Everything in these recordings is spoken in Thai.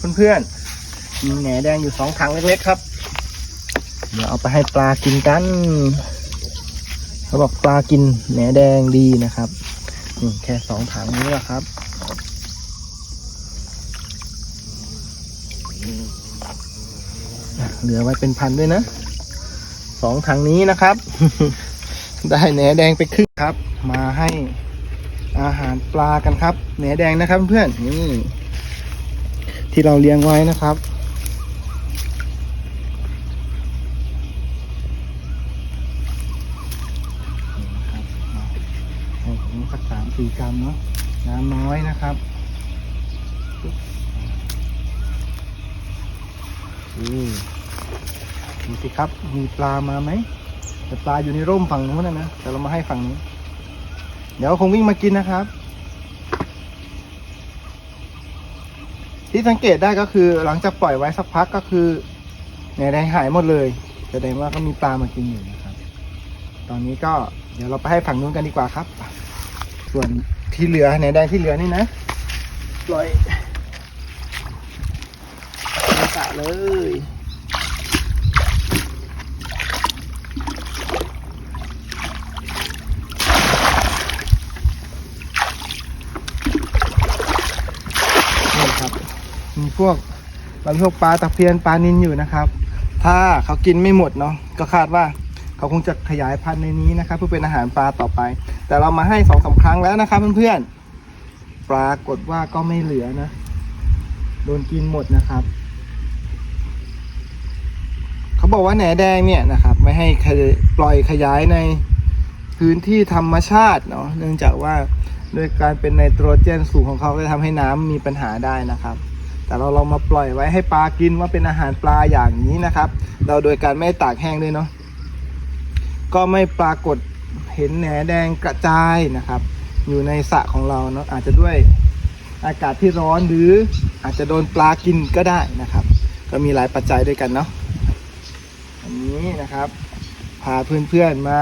ครับเพื่อนๆมีแหนแดงอยู่สองถังเล็กๆครับ เดี๋ยวเอาไปให้ปลากินกันเขาบอกปลากินแหนแดงดีนะครับนี่แค่สองถังนี้แหละครับเหลือไว้เป็นพันด้วยนะสองถังนี้นะครับ ได้แหนแดงไปครึ่งครับ มาให้อาหารปลากันครับ แหนแดงนะครับเพื่อนนี่ ที่เราเลี้ยงไว้นะครับ ผมสักสามสี่กรัมเนาะน้ำน้อยนะครับอือดูสิครับ มีปลามาไหมแต่ปลาอยู่ในร่มฝั่งนู้นนะนะแต่เรามาให้ฝั่งนี้ เดี๋ยวคงวิ่งมากินนะครับ ที่สังเกตได้ก็คือหลังจากปล่อยไว้สักพักก็คือแหนแดงหายหมดเลยแสดงว่าก็มีปลามากินอยู่นะครับ ตอนนี้ก็เดี๋ยวเราไปให้ฝั่งนู้นกันดีกว่าครับ ส่วนที่เหลือแหนแดงที่เหลือนี่นะปล่อยในสระเลยนี่ครับ มีพวกบางพวกปลาตะเพียนปลานินอยู่นะครับ ถ้าเขากินไม่หมดเนาะก็คาดว่าเขาคงจะขยายพันธุ์ในนี้นะครับ เพื่อเป็นอาหารปลาต่อไป แต่เรามาให้สองสาครั้งแล้วนะครับเพื่อนๆปรากฏว่าก็ไม่เหลือนะโดนกินหมดนะครับ เขาบอกว่าแหนแดงเนี่ยนะครับ ไม่ให้ปล่อยขยายในพื้นที่ธรรมชาติเนาะเนื่องจากว่าด้วยการเป็นไนโตรเจนสูงของเขาก็จะทำให้น้ำมีปัญหาได้นะครับ แต่เราลองมาปล่อยไว้ให้ปลากินว่าเป็นอาหารปลาอย่างนี้นะครับ เราโดยการไม่ตากแห้งด้วยเนาะก็ไม่ปรากฏเห็นแหนแดงกระจายนะครับ อยู่ในสระของเราเนาะอาจจะด้วยอากาศที่ร้อนหรืออาจจะโดนปลากินก็ได้นะครับ ก็มีหลายปัจจัยด้วยกันเนาะอันนี้นะครับ พาเพื่อนๆมา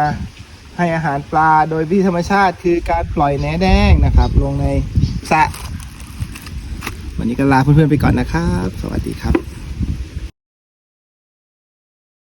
ให้อาหารปลาโดยวิธีธรรมชาติคือการปล่อยแหนแดงนะครับ ลงในสระ วันนี้ก็ลาเพื่อนๆไปก่อนนะครับ สวัสดีครับ